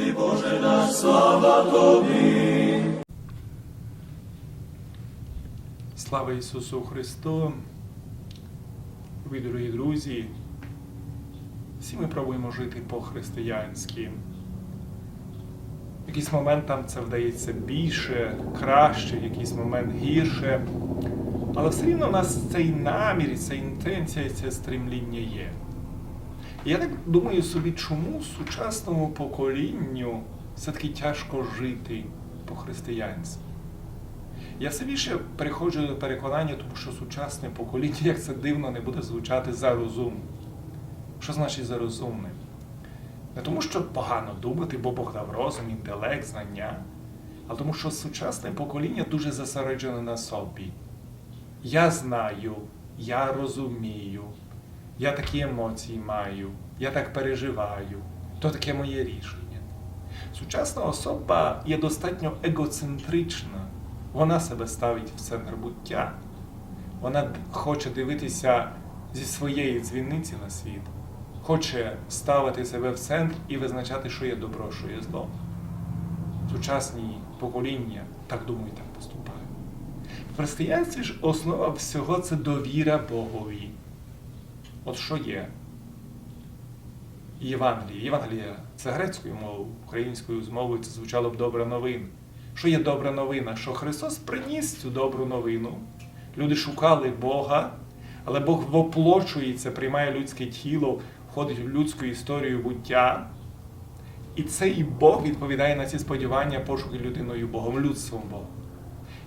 Тобі, Боже наш, слава Тобі. Слава Ісусу Христу! Ви, дорогі друзі, всі ми пробуємо жити по-християнськи. В якийсь момент нам це вдається більше, краще, в якийсь момент гірше. Але все рівно у нас цей намір, ця інтенція, це стремління є. Я так думаю собі, чому сучасному поколінню все-таки тяжко жити по-християнськи. Я все більше переходжу до переконання, тому що сучасне покоління, як це дивно, не буде звучати за розум. Що значить за розумним? Не тому, що погано думати, бо Бог дав розум, інтелект, знання, а тому, що сучасне покоління дуже зосереджене на собі. Я знаю, я розумію, я такі емоції маю, я так переживаю, то таке моє рішення. Сучасна особа є достатньо егоцентрична. Вона себе ставить в центр буття. Вона хоче дивитися зі своєї дзвіниці на світ, хоче ставити себе в центр і визначати, що є добро, що є зло. Сучасні покоління так думають, так поступають. В християнстві ж основа всього це довіра Богові. От що є? Євангеліє. Євангеліє це грецькою мовою, українською мовою це звучало б добра новина. Що є добра новина? Що Христос приніс цю добру новину. Люди шукали Бога, але Бог воплочується, приймає людське тіло, входить в людську історію буття. І цей Бог відповідає на ці сподівання пошуки людиною Богом, людством Богом.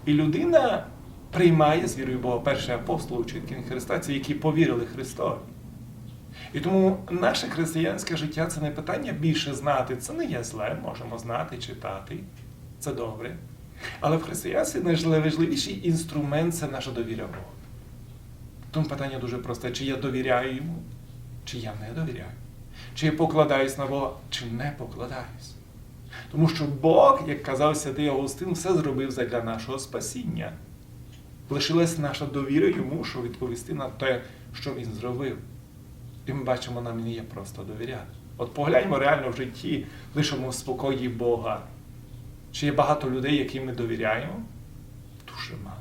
І людина приймає з вірою Бога перший апостол, учитель Христа, ці, які повірили Христові. І тому наше християнське життя це не питання більше знати. Це не є зле, можемо знати, читати. Це добре. Але в християнстві найважливіший інструмент це наша довіра Богу. Тому питання дуже просте: чи я довіряю йому, чи я не довіряю? Чи я покладаюсь на Бога, чи не покладаюсь? Тому що Бог, як казав святий Августин, все зробив задля нашого спасіння. Лишилась наша довіра йому, щоб відповісти на те, що він зробив. І ми бачимо, нам не є просто довіряти. От погляньмо реально в житті, лишимо в спокої Бога. Чи є багато людей, яким ми довіряємо? Дуже мало.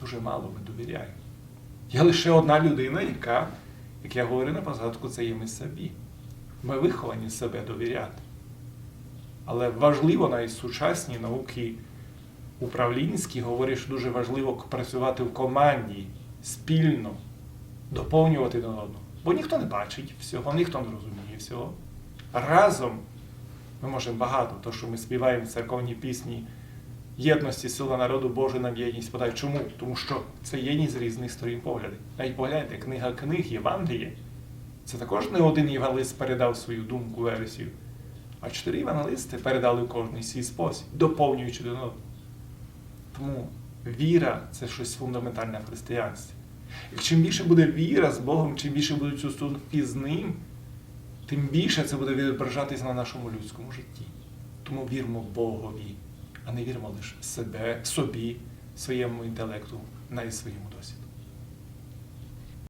Дуже мало ми довіряємо. Є лише одна людина, яка, як я говорив на початку, це є ми собі. Ми виховані себе довіряти. Але важливо навіть сучасні науки управлінські говорять, що дуже важливо працювати в команді спільно, доповнювати один одного. Бо ніхто не бачить всього, ніхто не розуміє всього. Разом ми можемо багато, то, що ми співаємо в церковні пісні єдності, сила народу Божа нам єдність подай. Чому? Тому що це єдність з різних сторін поглядів. Навіть погляньте, книга книг Євангеліє. Це також не один євангелист передав свою думку, версію, а чотири євангелисти передали кожний свій спосіб, доповнюючи один одного. Тому віра це щось фундаментальне в християнстві. І чим більше буде віра з Богом, чим більше будуть стосунки з Ним, тим більше це буде відображатись на нашому людському житті. Тому вірмо Богові, а не віримо лише себе, собі, своєму інтелекту, навіть своєму досвіду.